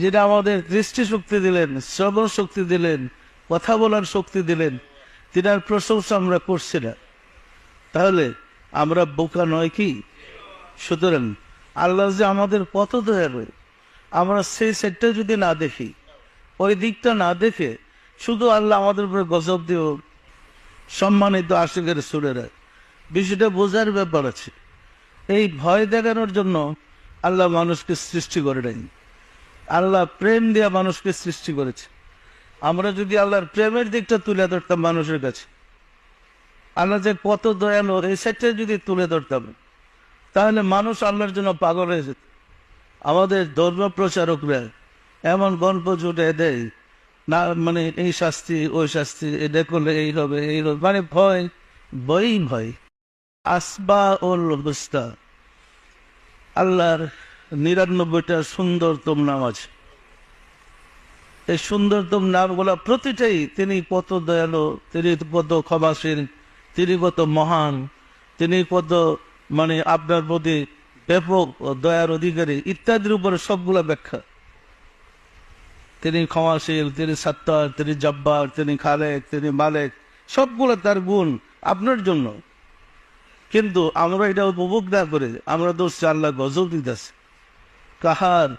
যিনি আমাদের দৃষ্টি শক্তি দিলেন শ্রবণ শক্তি দিলেন, কথা বলার শক্তি দিলেন, তিনার প্রশংসা আমরা করছি না। তাহলে আমরা বোকা নয় কি? সুতরাং আল্লাহ যে আমাদের কত দয়ালু আমরা সেই সেটটা যদি না দেখি, ওই দিকটা না দেখে শুধু আল্লাহ আমাদের উপরে গজব দিও, সম্মানিত আশিকের সুরেরা। বিষয়টা বোঝার ব্যাপার আছে। এই ভয় দেখানোর জন্য আল্লাহ মানুষকে সৃষ্টি করে নাই। আল্লাহ প্রেম দিয়া মানুষকে সৃষ্টি করেছে। আমরা যদি আল্লাহর প্রেমের দিকটা তুলে ধরতাম মানুষের কাছে, আল্লাহ যে কত দয়ালু এই সাইডটা যদি তুলে ধরতাম, তাহলে মানুষ আল্লাহর জন্য পাগল হয়ে যেত। আমাদের ধর্ম প্রচারকরা এমন গল্প জুটে দেয়, না মানে এই শাস্তি, ওই শাস্তি, এটা করলে এই হবে এই হবে মানে ভয়, ভয়ই ভয়। আসবা ওল আল্লাহর নিরানব্বইটা সুন্দরতম নাম আছে। এই সুন্দরতম নামগুলা প্রতিটাই তিনি কত দয়ালু, তিনি কত ক্ষমাশীল, তিনি কত মহান, তিনি কত মানে আপনার প্রতি ব্যাপক দয়ার অধিকারী ইত্যাদির উপরে সবগুলা ব্যাখ্যা। তিনি ক্ষমাশীল, তিনি সত্তার, তিনি জব্বার, তিনি খালেক, তিনি মালেক, সবগুলো তার গুণ আপনার জন্য। কিন্তু আমরা এটা উপভোগ না করে আমরা দোষ আল্লাহ গজব দিতেছি। kahar